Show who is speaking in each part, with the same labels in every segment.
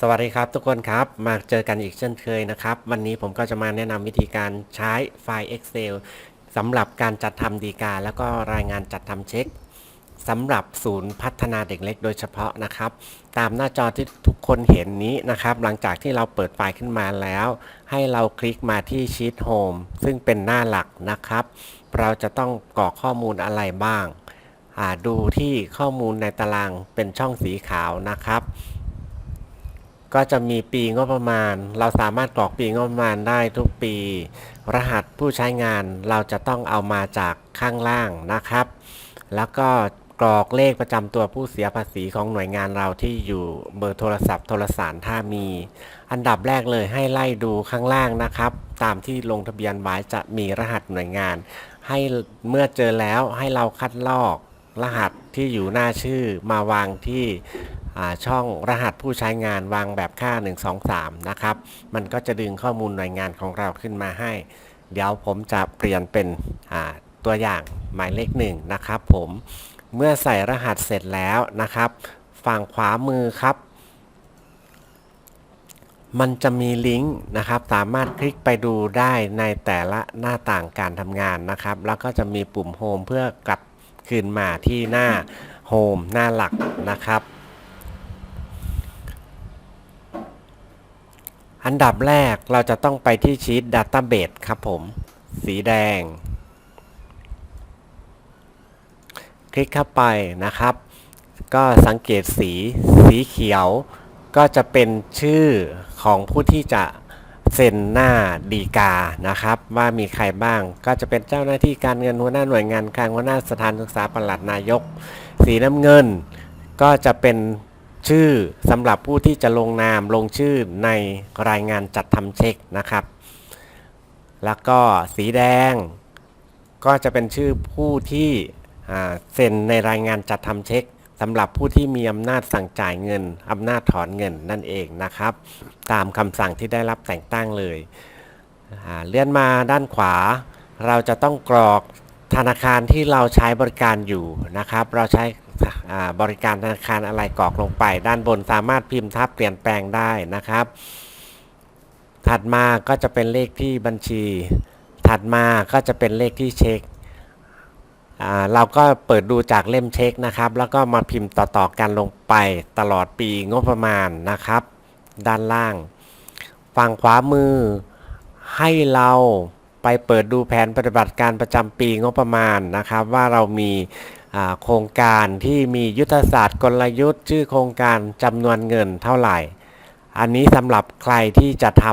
Speaker 1: สวัสดีครับทุกคนครับมาเจอกันอีกเช่นเคยนะครับ วันนี้ผมก็จะมาแนะนำวิธีการใช้ไฟล์ Excel สำหรับการจัดทำดีกา แล้วก็รายงานจัดทำเช็คสำหรับศูนย์พัฒนาเด็กเล็กโดยเฉพาะนะครับ ตามหน้าจอที่ทุกคนเห็นนี้นะครับ หลังจากที่เราเปิดไฟล์ขึ้นมาแล้ว ให้เราคลิกมาที่ Sheet Home ซึ่งเป็นหน้าหลักนะครับ เราจะต้องกรอกข้อมูลอะไรบ้าง ดูที่ข้อมูลในตารางเป็นช่องสีขาวนะครับ ก็จะมีปีงบประมาณ เราสามารถกรอกปีงบประมาณได้ทุกปี รหัสผู้ใช้งานเราจะต้องเอามาจากข้างล่างนะครับ แล้วก็กรอกเลขประจำตัวผู้เสียภาษีของหน่วยงานเราที่อยู่เบอร์โทรศัพท์โทรสารถ้ามี อันดับแรกเลยให้ไล่ดูข้างล่างนะครับ ตามที่ลงทะเบียนไว้จะมีรหัสหน่วยงาน ให้เมื่อเจอแล้วให้เราคัดลอกรหัสที่อยู่หน้าชื่อมาวางที่ ช่องรหัสผู้ใช้งานวางแบบค่า 1 2 3 นะครับ มันก็จะดึงข้อมูลหน่วยงานของเราขึ้นมาให้ เดี๋ยวผมจะเปลี่ยนเป็นตัวอย่างหมายเลขหนึ่งนะครับผมเมื่อใส่รหัสเสร็จแล้วนะครับ ฝั่งขวามือครับ มันจะมีลิงก์นะครับ สามารถคลิกไปดูได้ในแต่ละหน้าต่างการทำงานนะครับ แล้วก็จะมีปุ่มโฮมเพื่อกลับคืนมาที่หน้าโฮมหน้าหลักนะครับ อันดับแรกเราจะต้องไปที่ชีต Database ครับผม สีแดง คลิกเข้าไปนะครับ ก็สังเกตสีสีเขียว ก็จะเป็นชื่อของผู้ที่จะเซ็นหน้าดีกานะครับ ว่ามีใครบ้างก็จะเป็นเจ้าหน้าที่การเงินหัวหน้าหน่วยงานกลางหัวหน้าสถานศึกษาประหลัดนายก สีน้ำเงิน ก็จะเป็น ชื่อสำหรับผู้ที่จะลงนามลงชื่อในรายงานจัดทำเช็คนะครับ แล้วก็สีแดง ก็จะเป็นชื่อผู้ที่เซ็นในรายงานจัดทำเช็คสำหรับผู้ที่มีอำนาจสั่งจ่ายเงินอำนาจถอนเงินนั่นเองนะครับ ตามคำสั่งที่ได้รับแต่งตั้งเลยเลื่อนมาด้านขวา เราจะต้องกรอกธนาคารที่เราใช้บริการอยู่นะครับ เราใช้ บริการธนาคารอะไรกรอกลงไป ด้านบนสามารถพิมพ์ทับเปลี่ยนแปลงได้นะครับ ถัดมาก็จะเป็นเลขที่บัญชี ถัดมาก็จะเป็นเลขที่เช็คเราก็เปิดดูจากเล่มเช็คนะครับ แล้วก็มาพิมพ์ต่อๆกันลงไปตลอดปีงบประมาณนะครับ ด้านล่าง ฝั่งขวามือ ให้เราไปเปิดดูแผนปฏิบัติการประจำปีงบประมาณนะครับ ว่าเรามี โครงการที่มียุทธศาสตร์กลยุทธ์ ชื่อโครงการจำนวนเงินเท่าไหร่ อันนี้สำหรับใครที่จะท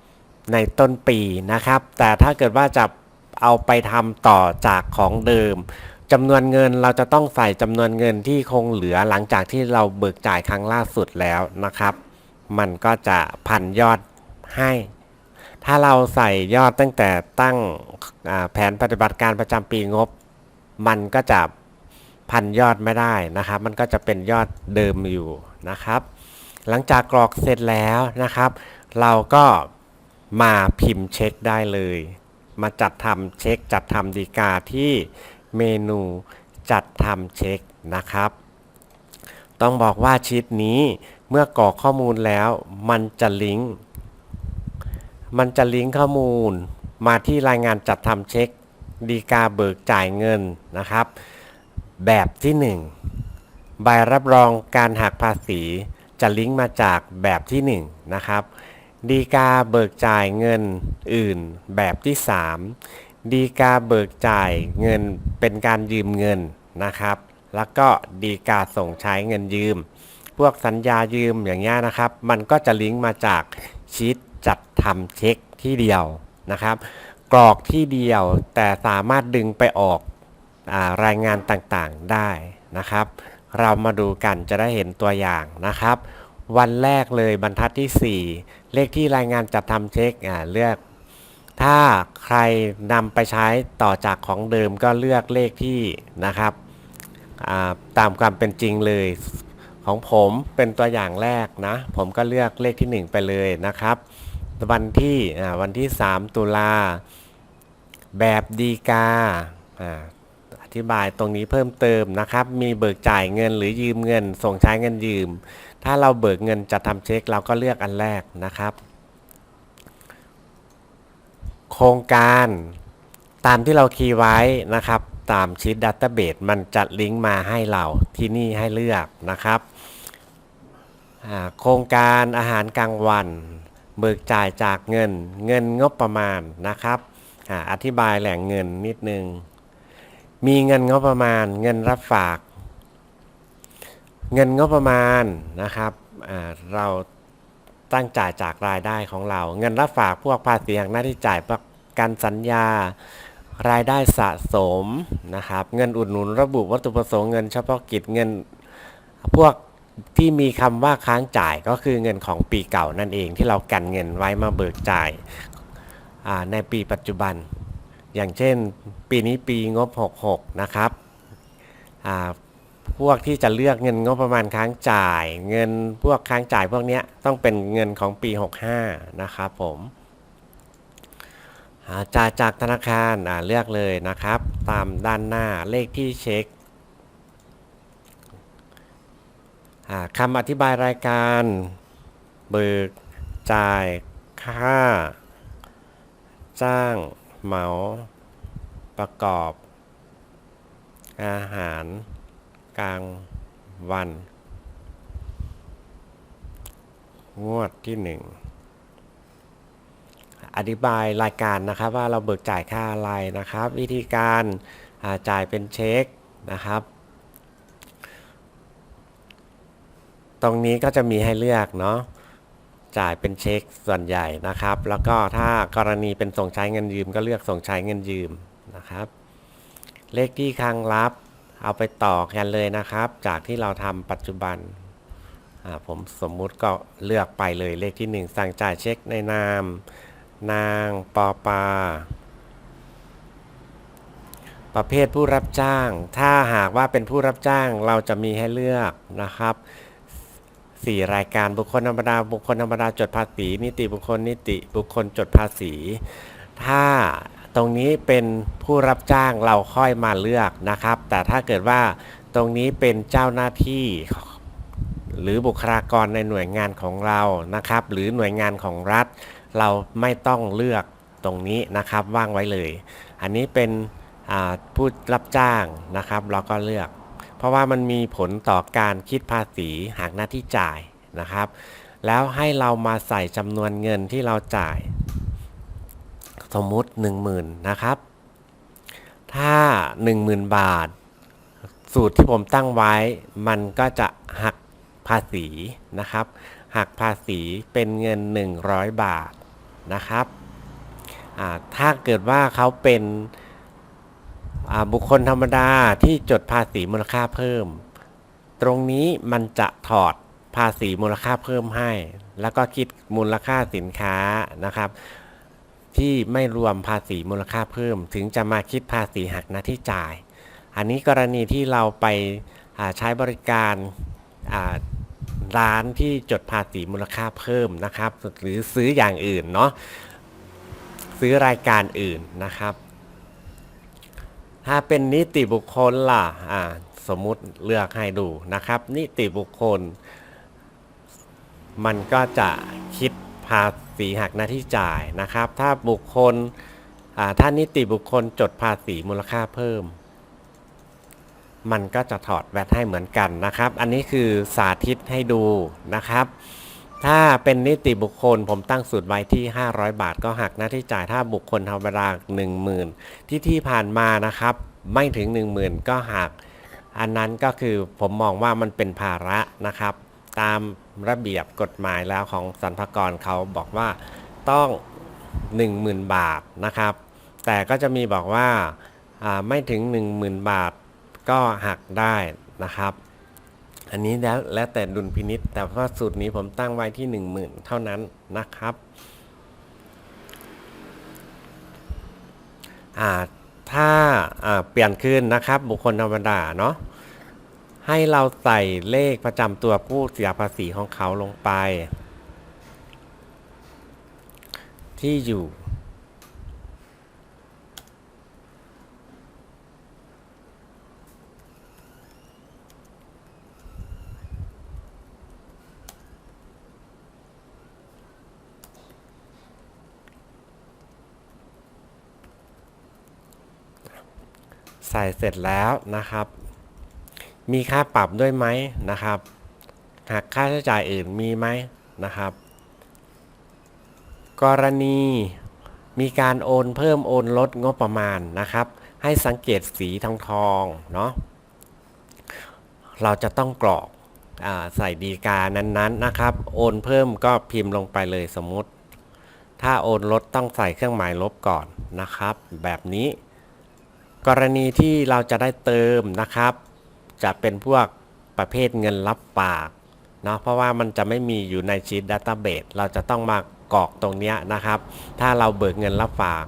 Speaker 1: ำในต้นปีนะครับ แต่ถ้าเกิดว่าจะเอาไปทำต่อจากของเดิมจำนวนเงินเราจะต้องใส่จำนวนเงินที่คงเหลือหลังจากที่เราเบิกจ่ายครั้งล่าสุดแล้วนะครับ มันก็จะพันยอดให้ ถ้าเราใส่ยอดตั้งแต่ตั้งแผนปฏิบัติการประจำปีงบ มันก็จะ พันยอดไม่ได้นะครับ มันก็จะเป็นยอดเดิมอยู่นะครับ หลังจากกรอกเสร็จแล้วนะครับ เราก็มาพิมพ์เช็คได้เลย มาจัดทำเช็ค จัดทำดีกาที่เมนูจัดทำเช็คนะครับ ต้องบอกว่าชีตนี้เมื่อกรอกข้อมูลแล้วมันจะลิงก์มันจะลิงก์ข้อมูล มาที่รายงานจัดทำเช็ค ดีกาเบิกจ่ายเงินนะครับ แบบที่ 1 ใบรับรองการหักภาษีจะลิงก์มาจากแบบที่ 1 นะครับ ดีกาเบิกจ่ายเงินอื่นแบบที่ 3 ดีกาเบิกจ่ายเงินเป็นการยืมเงินนะครับ แล้วก็ดีกาส่งใช้เงินยืม พวกสัญญายืมอย่างเงี้ยนะครับ มันก็จะลิงก์มาจากชีตจัดทำเช็คที่เดียวนะครับ กรอกที่เดียวแต่สามารถดึงไปออก รายงานต่างๆได้นะครับ เรามาดูกันจะได้เห็นตัวอย่างนะครับ วันแรกเลยบรรทัดที่ 4 เลขที่รายงานจัดทำเช็คเลือก ถ้าใครนำไปใช้ต่อจากของเดิมก็เลือกเลขที่นะครับตามความเป็นจริงเลยของผมเป็นตัวอย่างแรกนะ ผมก็เลือกเลขที่ 1 ไปเลยนะครับ วันที่วันที่ 3 ตุลาแบบดีกา ธิบายตรงนี้เพิ่มเติมนะครับ มีเบิกจ่ายเงินหรือยืมเงิน ส่งใช้เงินยืม ถ้าเราเบิกเงินจะทำเช็คเราก็เลือกอันแรกนะครับ โครงการตามที่เราคีย์ไว้นะครับตามชีตดัตเตอร์เบสมันจะลิงก์มาให้เราที่นี่ให้เลือกนะครับโครงการอาหารกลางวัน เบิกจ่ายจากเงิน เงินงบประมาณนะครับออธิบายแหล่งเงินนิดนึง มีเงินงบประมาณ เงินรับฝาก เงินงบประมาณนะครับเราตั้งจ่ายจากรายได้ของเรา เงินรับฝากพวกภาษีหักหน้าที่จ่ายประกันสัญญารายได้สะสมนะครับ เงินอุดหนุนระบุวัตถุประสงค์เงินเฉพาะกิจเงินพวกที่มีคำว่าค้างจ่ายก็คือเงินของปีเก่านั่นเองที่เรากันเงินไว้มาเบิกจ่ายในปีปัจจุบัน อย่างเช่น ปีนี้ปีงบ 66 นะครับพวกที่จะเลือกเงินงบประมาณค้างจ่าย เงินพวกค้างจ่ายพวกนี้ต้องเป็นเงินของปี 65 นะครับผมาจ่ายจากธนาคาราเลือกเลยนะครับ ตามด้านหน้าเลขที่เช็คคำอธิบายรายการ เบิกจ่ายค่า จ้าง เหมาประกอบ อาหารกลางวัน งวดที่หนึ่งอธิบายรายการนะครับว่าเราเบิกจ่ายค่าอะไรนะครับ วิธีการาจ่ายเป็นเช็คนะครับ ตรงนี้ก็จะมีให้เลือกเนาะ จ่ายเป็นเช็คส่วนใหญ่นะครับ แล้วก็ถ้ากรณีเป็นส่งใช้เงินยืมก็เลือกส่งใช้เงินยืมนะครับ เลขที่คลังรับ เอาไปต่อกันเลยนะครับ จากที่เราทำปัจจุบันผมสมมุติก็เลือกไปเลยเลขที่ 1 สั่งจ่ายเช็คในนาม นางปอปา ประเภทผู้รับจ้าง ถ้าหากว่าเป็นผู้รับจ้างเราจะมีให้เลือกนะครับ สี่รายการบุคคลธรรมดา บุคคลธรรมดาจดภาษี นิติบุคคลนิติบุคคลจดภาษี ถ้าตรงนี้เป็นผู้รับจ้างเราค่อยมาเลือกนะครับ แต่ถ้าเกิดว่าตรงนี้เป็นเจ้าหน้าที่หรือบุคลากรในหน่วยงานของเรานะครับ หรือหน่วยงานของรัฐ เราไม่ต้องเลือกตรงนี้นะครับว่างไว้เลย อันนี้เป็นผู้รับจ้างนะครับ เราก็เลือก เพราะว่ามันมีผลต่อการคิดภาษีหากหน้าที่จ่ายนะครับ แล้วให้เรามาใส่จำนวนเงินที่เราจ่าย สมมุติ 10,000 นะครับ ถ้า 10,000 บาท สูตรที่ผมตั้งไว้มันก็จะหักภาษีนะครับ หักภาษีเป็นเงิน 100 บาทนะครับถ้าเกิดว่าเขาเป็น บุคคลธรรมดาที่จดภาษีมูลค่าเพิ่ม ตรงนี้มันจะถอดภาษีมูลค่าเพิ่มให้ แล้วก็คิดมูลค่าสินค้านะครับ ที่ไม่รวมภาษีมูลค่าเพิ่ม ถึงจะมาคิดภาษีหักหน้าที่จ่าย อันนี้กรณีที่เราไปใช้บริการร้านที่จดภาษีมูลค่าเพิ่มนะครับ หรือซื้ออย่างอื่นเนาะซื้อรายการอื่นนะครับ ถ้าเป็นนิติบุคคลล่ะอ่าสมมุติเลือกให้ดูนะครับ นิติบุคคล มันก็จะคิดภาษีหักหน้าที่จ่ายนะครับ ถ้าบุคคลอ่าถ้านิติบุคคลจดภาษีมูลค่าเพิ่ม มันก็จะถอดแวตให้เหมือนกันนะครับ อันนี้คือสาธิตให้ดูนะครับ ถ้าเป็นนิติบุคคลผมตั้งสูตรไว้ที่ 500 บาทก็หักหน้าที่จ่ายถ้าบุคคลธรรมดา10,000 ที่ที่ผ่านมานะครับ ไม่ถึง 10,000 ก็หัก อันนั้นก็คือผมมองว่ามันเป็นภาระนะครับ ตามระเบียบกฎหมายแล้วของสรรพากรเขาบอกว่าต้อง 10,000 บาทนะครับ แต่ก็จะมีบอกว่าไม่ถึง 10,000 บาทก็หักได้นะครับ อันนี้แล้วแล้วแต่ดุลพินิษแต่ว่าสูตรนี้ผมตั้งไว้ที่ 10,000 เท่านั้นนะครับอ่าถ้าอ่าเปลี่ยนขึ้นนะครับ บุคคลธรรมดาเนาะให้เราใส่เลขประจำตัวผู้เสียภาษีของเขาลงไป ที่อยู่ ส่เสร็จแล้วนะครับ มีค่าปรับด้วยไหมนะครับหากค่าใช้จ่ายอื่นมีไหมนะครับ กรณีมีการโอนเพิ่มโอนลดงบประมาณนะครับ ให้สังเกตสีทองทองเนาะเราจะต้องกรอกอใส่ดีกานั้นๆนะครับ โอนเพิ่มก็พิมพ์ลงไปเลยสมมติ ถ้าโอนลดต้องใส่เครื่องหมายลบก่อนนะครับ แบบนี้ กรณีที่เราจะได้เติมนะครับ จะเป็นพวกประเภทเงินรับฝากเนาะเพราะว่ามันจะไม่มีอยู่ในชีตดัตต้าเบสเราจะต้องมากรอกตรงนี้นะครับ ถ้าเราเบิกเงินรับฝาก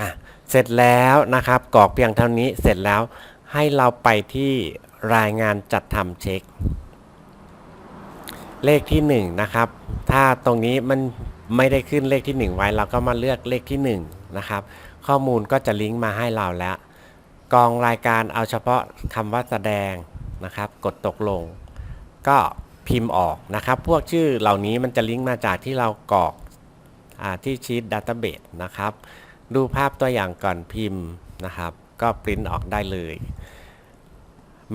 Speaker 1: อะเสร็จแล้วนะครับกรอกเพียงเท่านี้เสร็จแล้วให้เราไปที่รายงานจัดทำเช็ค เลขที่1นะครับ ถ้าตรงนี้มันไม่ได้ขึ้นเลขที่ 1 ไว้ เราก็มาเลือกเลขที่1นะครับ ข้อมูลก็จะลิงก์มาให้เราแล้ว กองรายการเอาเฉพาะคำว่าแสดงนะครับ กดตกลง ก็พิมพ์ออกนะครับ พวกชื่อเหล่านี้มันจะลิงก์มาจากที่เรากรอกอที่ชีตดัตเตอร์เบสนะครับ ดูภาพตัวอย่างก่อนพิมพ์นะครับ ก็ปริ้นออกได้เลย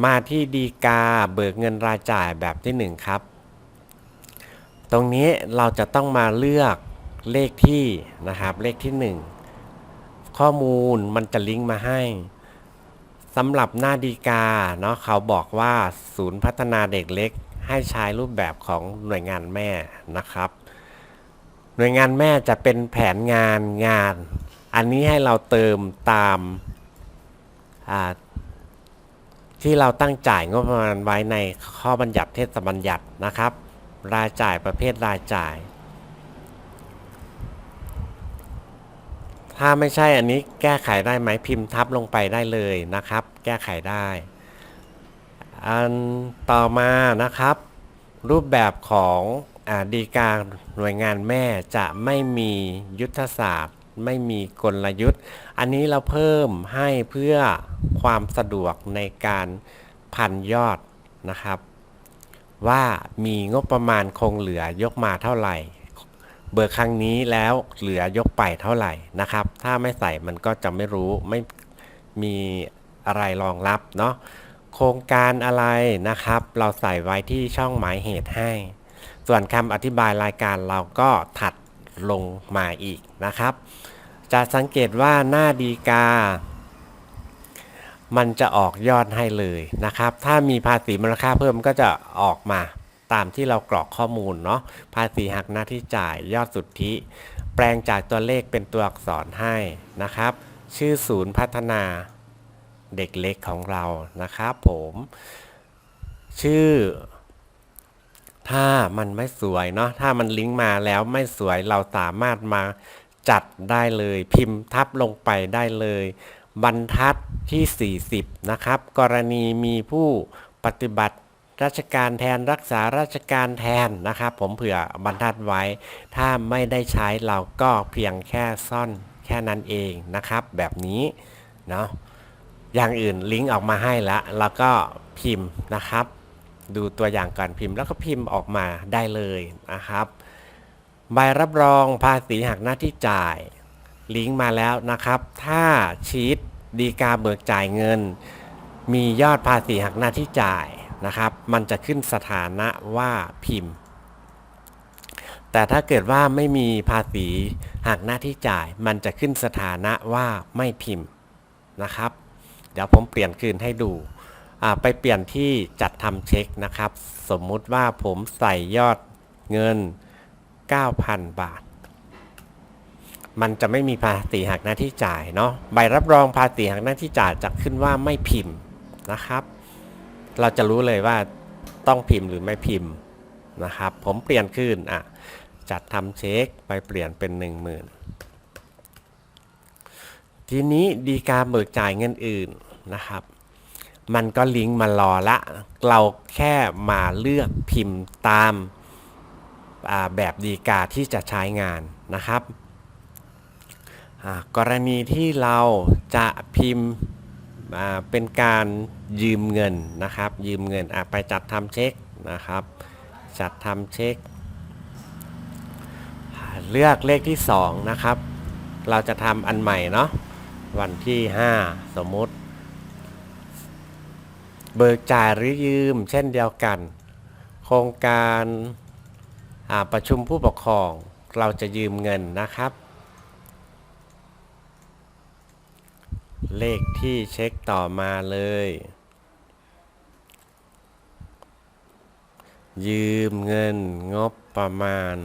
Speaker 1: มาที่ดีกาเบิกเงินรายจ่ายแบบที่ 1 ครับ ตรงนี้เราจะต้องมาเลือกเลขที่นะครับเลขที่ 1 ข้อมูลมันจะลิงก์มาให้สำหรับหน้าดีกาเนาะเขาบอกว่าศูนย์พัฒนาเด็กเล็ก ให้ใช้รูปแบบของหน่วยงานแม่นะครับ หน่วยงานแม่จะเป็นแผนงานงาน อันนี้ให้เราเติมตามที่เราตั้งจ่ายงบประมาณไว้ในข้อบัญญัติเทศบัญญัตินะครับ รายจ่ายประเภทรายจ่าย ถ้าไม่ใช่อันนี้แก้ไขได้ไหมพิมพ์ทับลงไปได้เลยนะครับ แก้ไขได้ อันต่อมานะครับ รูปแบบของอาดีการหน่วยงานแม่จะไม่มียุทธศาสตร์ ไม่มีกลยุทธ์ อันนี้เราเพิ่มให้เพื่อความสะดวกในการพันยอดนะครับ ว่ามีงบประมาณคงเหลือยกมาเท่าไหร่ เบิกครั้งนี้แล้วเหลือยกไปเท่าไหร่นะครับ ถ้าไม่ใส่มันก็จะไม่รู้ไม่มีอะไรรองรับเนาะโครงการอะไรนะครับ เราใส่ไว้ที่ช่องหมายเหตุให้ ส่วนคำอธิบายรายการเราก็ถัดลงมาอีกนะครับ จะสังเกตว่าหน้าดีกา มันจะออกยอดให้เลยนะครับ ถ้ามีภาษีมูลค่าเพิ่มก็จะออกมาตามที่เรากรอกข้อมูลเนาะ ภาษีหักหน้าที่จ่ายยอดสุทธิ แปลงจากตัวเลขเป็นตัวอักษรให้นะครับ ชื่อศูนย์พัฒนาเด็กเล็กของเรานะครับผม ชื่อ ถ้ามันไม่สวยเนาะ ถ้ามันลิงก์มาแล้วไม่สวยเราสามารถมาจัดได้เลย พิมพ์ทับลงไปได้เลย บรรทัดที่ 40 นะครับ กรณีมีผู้ปฏิบัติราชการแทนรักษาราชการแทนนะครับ ผมเผื่อบรรทัดไว้ ถ้าไม่ได้ใช้เราก็เพียงแค่ซ่อนแค่นั้นเองนะครับ แบบนี้เนาะอย่างอื่นลิงก์ออกมาให้แล้วแล้วก็พิมพ์นะครับ ดูตัวอย่างก่อนพิมพ์แล้วก็พิมพ์ออกมาได้เลยนะครับ ใบรับรองภาษีหักหน้าที่จ่าย ลิงก์มาแล้วนะครับ ถ้าชีตดีกาเบิกจ่ายเงิน มียอดภาษีหักหน้าที่จ่ายนะครับ มันจะขึ้นสถานะว่าพิมพ์ แต่ถ้าเกิดว่าไม่มีภาษีหักหน้าที่จ่าย มันจะขึ้นสถานะว่าไม่พิมพ์นะครับ เดี๋ยวผมเปลี่ยนคืนให้ดูไปเปลี่ยนที่จัดทำเช็คนะครับ สมมุติว่าผมใส่ยอดเงิน 9,000 บาท มันจะไม่มีภาษีหักหน้าที่จ่ายเนาะใบรับรองภาษีหักหน้าที่จ่ายจะขึ้นว่าไม่พิมพ์นะครับ เราจะรู้เลยว่าต้องพิมพ์หรือไม่พิมพ์นะครับ ผมเปลี่ยนคืนอะจัดทำเช็คไปเปลี่ยนเป็น 10,000 ทีนี้ดีการเบิกจ่ายเงินอื่นนะครับ มันก็ลิงก์มารอละ เราแค่มาเลือกพิมพ์ตามแบบดีกาที่จะใช้งานนะครับ กรณีที่เราจะพิมพ์เป็นการยืมเงินนะครับ ยืมเงินไปจัดทำเช็คนะครับ จัดทำเช็ค เลือกเลขที่ 2 นะครับ เราจะทำอันใหม่เนาะวันที่ 5 สมมุติ เบิกจ่ายหรือยืมเช่นเดียวกัน โครงการประชุมผู้ปกครองเราจะยืมเงินนะครับ เลขที่เช็คต่อมาเลย ยืมเงินงบประมาณ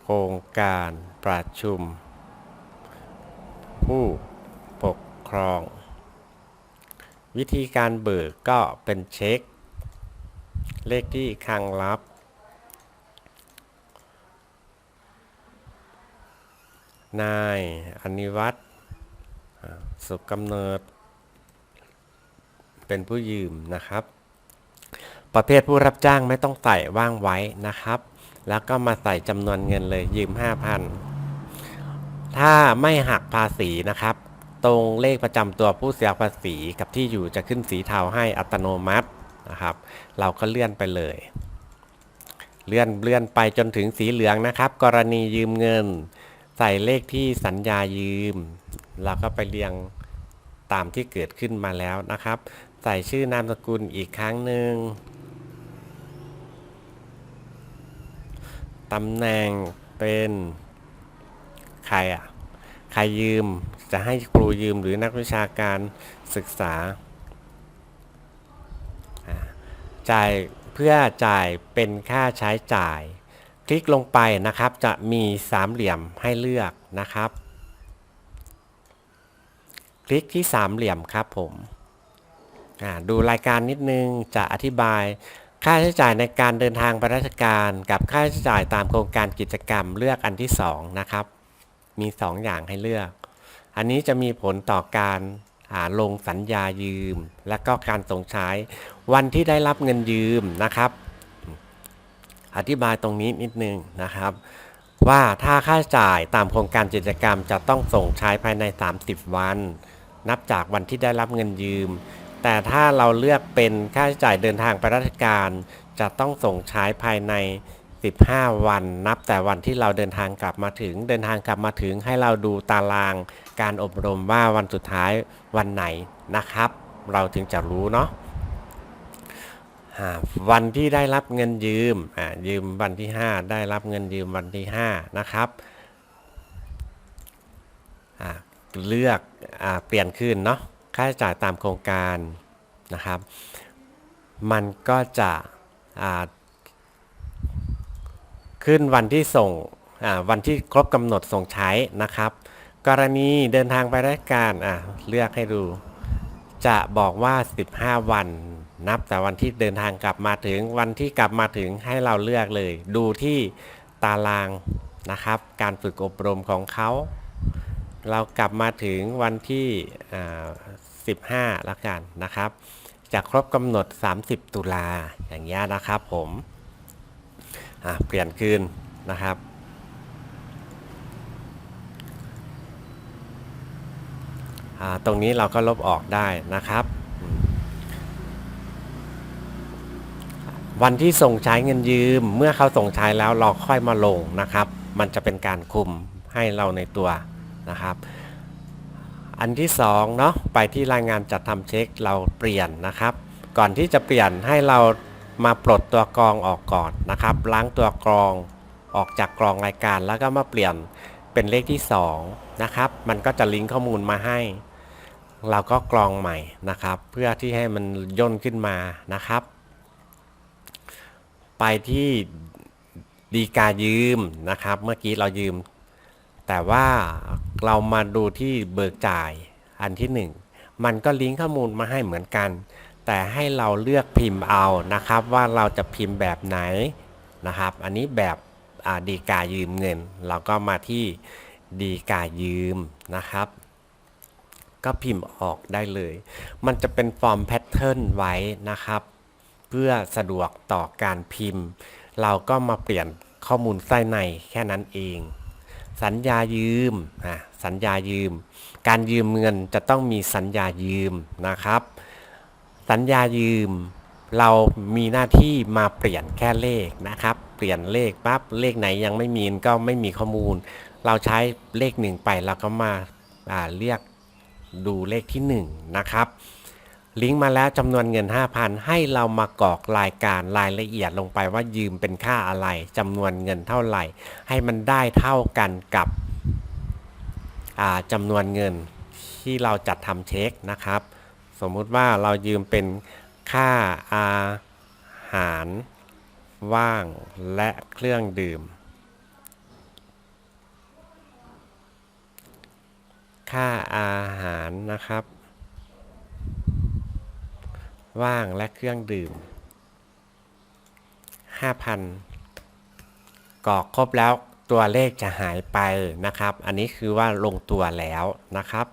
Speaker 1: โครงการประชุม ผู้ปกครอง วิธีการเบิกก็เป็นเช็ค เลขที่คลังลับนายอนิวัตร สุขกำเนิด เป็นผู้ยืมนะครับ ประเภทผู้รับจ้างไม่ต้องใส่ว่างไว้นะครับ แล้วก็มาใส่จำนวนเงินเลยยืม 5,000 ถ้าไม่หักภาษีนะครับ ตรงเลขประจำตัวผู้เสียภาษีกับที่อยู่จะขึ้นสีเทาให้อัตโนมัตินะครับ เราก็เลื่อนไปเลยเลื่อนเลื่อนไปจนถึงสีเหลืองนะครับ กรณียืมเงิน ใส่เลขที่สัญญายืม เราก็ไปเรียงตามที่เกิดขึ้นมาแล้วนะครับ ใส่ชื่อนามสกุลอีกครั้งหนึ่งตำแหน่งเป็นใครอะ ใครยืมจะให้ครูยืมหรือนักวิชาการศึกษา จ่ายเพื่อจ่ายเป็นค่าใช้จ่าย คลิกลงไปนะครับจะมีสามเหลี่ยมให้เลือกนะครับ คลิกที่สามเหลี่ยมครับผมดูรายการนิดนึงจะอธิบายค่าใช้จ่ายในการเดินทางไปราชการ กับค่าใช้จ่ายตามโครงการกิจกรรมเลือกอันที่ 2 นะครับ มี 2 อย่างให้เลือก อันนี้จะมีผลต่อการาลงสัญญายืม และก็การส่งใช้วันที่ได้รับเงินยืมนะครับ อธิบายตรงนี้นิดนึงนะครับ ว่าถ้าค่าใช้จ่ายตามโครงการกิจกรรมจะต้องส่งใช้ภายใน 30 วัน นับจากวันที่ได้รับเงินยืม แต่ถ้าเราเลือกเป็นค่าใช้จ่ายเดินทางไปราชการ จะต้องส่งใช้ภายใน 15 วัน นับแต่วันที่เราเดินทางกลับมาถึง เดินทางกลับมาถึงให้เราดูตารางการอบรมว่าวันสุดท้ายวันไหนนะครับ เราถึงจะรู้เนาะวันที่ได้รับเงินยืมยืมวันที่ 5 ได้รับเงินยืมวันที่ 5 นะครับอ่า เลือกอเปลี่ยนคืนเนาะค่าใช้จ่ายตามโครงการนะครับ มันก็จะขึ้นวันที่ส่งวันที่ครบกำหนดส่งใช้นะครับ กรณีเดินทางไปราชการเลือกให้ดู จะบอกว่า 15 วันนับแต่วันที่เดินทางกลับมาถึงวันที่กลับมาถึงให้เราเลือกเลย ดูที่ตารางนะครับ การฝึกอบรมของเขา เรากลับมาถึงวันที่15แล้วกันนะครับ จะครบกำหนด 30 ตุลาอย่างเงี้ยนะครับผมเปลี่ยนคืนนะครับตรงนี้เราก็ลบออกได้นะครับ วันที่ส่งใช้เงินยืม เมื่อเขาส่งใช้แล้วเราค่อยมาลงนะครับ มันจะเป็นการคุมให้เราในตัว นะครับ อันที่สองเนาะไปที่รายงานจัดทำเช็คเราเปลี่ยนนะครับ ก่อนที่จะเปลี่ยนให้เรามาปลดตัวกรองออกก่อนนะครับ ล้างตัวกรองออกจากกรองรายการแล้วก็มาเปลี่ยนเป็นเลขที่สองนะครับ มันก็จะลิงก์ข้อมูลมาให้ เราก็กรองใหม่นะครับ เพื่อที่ให้มันย่นขึ้นมานะครับ ไปที่ดีกายืมนะครับ เมื่อกี้เรายืม แต่ว่า เรามาดูที่เบิกจ่ายอันที่หนึ่งมันก็ลิงก์ข้อมูลมาให้เหมือนกัน แต่ให้เราเลือกพิมพ์เอานะครับ ว่าเราจะพิมพ์แบบไหนนะครับ อันนี้แบบดีกายืมเงิน เราก็มาที่ดีกายืมนะครับ ก็พิมพ์ออกได้เลย มันจะเป็นฟอร์มแพทเทิร์นไว้นะครับ เพื่อสะดวกต่อการพิมพ์ เราก็มาเปลี่ยนข้อมูลไส้ในแค่นั้นเอง สัญญายืมอะสัญญายืม การยืมเงินจะต้องมีสัญญายืมนะครับ สัญญายืม เรามีหน้าที่มาเปลี่ยนแค่เลขนะครับ เปลี่ยนเลขปั๊บเลขไหนยังไม่มีก็ไม่มีข้อมูล เราใช้เลขหนึ่งไปเราก็มาาเรียกดูเลขที่หนึ่งนะครับ ลิงก์มาแล้วจำนวนเงิน 5,000 ให้เรามากรอกรายการรายละเอียดลงไปว่ายืมเป็นค่าอะไรจำนวนเงินเท่าไหร่ ให้มันได้เท่ากันกับจำนวนเงินที่เราจัดทำเช็คนะครับ สมมุติว่าเรายืมเป็นค่าอาหารว่างและเครื่องดื่ม ค่าอาหารนะครับ ว่างและเครื่องดื่ม 5,000กรอกครบแล้วตัวเลขจะหายไปนะครับ อันนี้คือว่าลงตัวแล้วนะครับ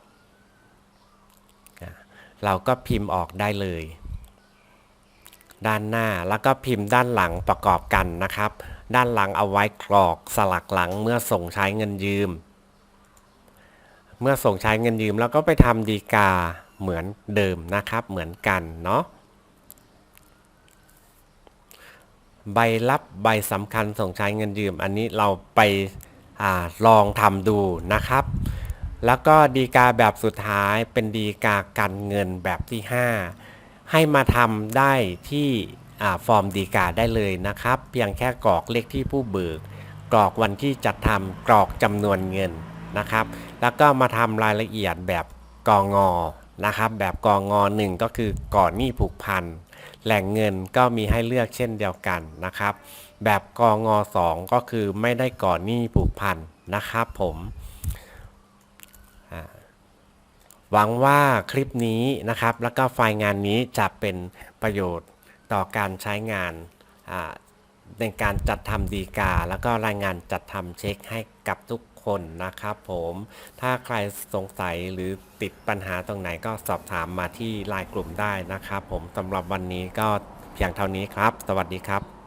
Speaker 1: เราก็พิมพ์ออกได้เลย ด้านหน้าแล้วก็พิมพ์ด้านหลังประกอบกันนะครับ ด้านหลังเอาไว้กรอกสลักหลังเมื่อส่งใช้เงินยืม เมื่อส่งใช้เงินยืมแล้วก็ไปทำดีกา เหมือนเดิมนะครับเหมือนกันเนาะใบรับใบสำคัญส่งใช้เงินยืม อันนี้เราไปอาลองทำดูนะครับ แล้วก็ดีกาแบบสุดท้ายเป็นดีกากันเงินแบบที่ 5 ให้มาทำได้ที่ฟอร์มดีกาได้เลยนะครับ เพียงแค่กรอกเลขที่ผู้เบิก กรอกวันที่จัดทำกรอกจำนวนเงินนะครับ แล้วก็มาทำรายละเอียดแบบกองอ นะครับ แบบกองงอหนึ่งก็คือก่อนหนี้ผูกพัน แหล่งเงินก็มีให้เลือกเช่นเดียวกันนะครับ แบบกองงอสองก็คือไม่ได้ก่อนหนี้ผูกพันนะครับผมหวังว่าคลิปนี้นะครับ แล้วก็ไฟล์งานนี้จะเป็นประโยชน์ต่อการใช้งานในการจัดทำดีกา แล้วก็รายงานจัดทำเช็คให้กับทุก คนนะครับผมถ้าใครสงสัยหรือติดปัญหาตรงไหนก็สอบถามมาที่ไลน์กลุ่มได้นะครับผมสำหรับวันนี้ก็เพียงเท่านี้ครับ สวัสดีครับ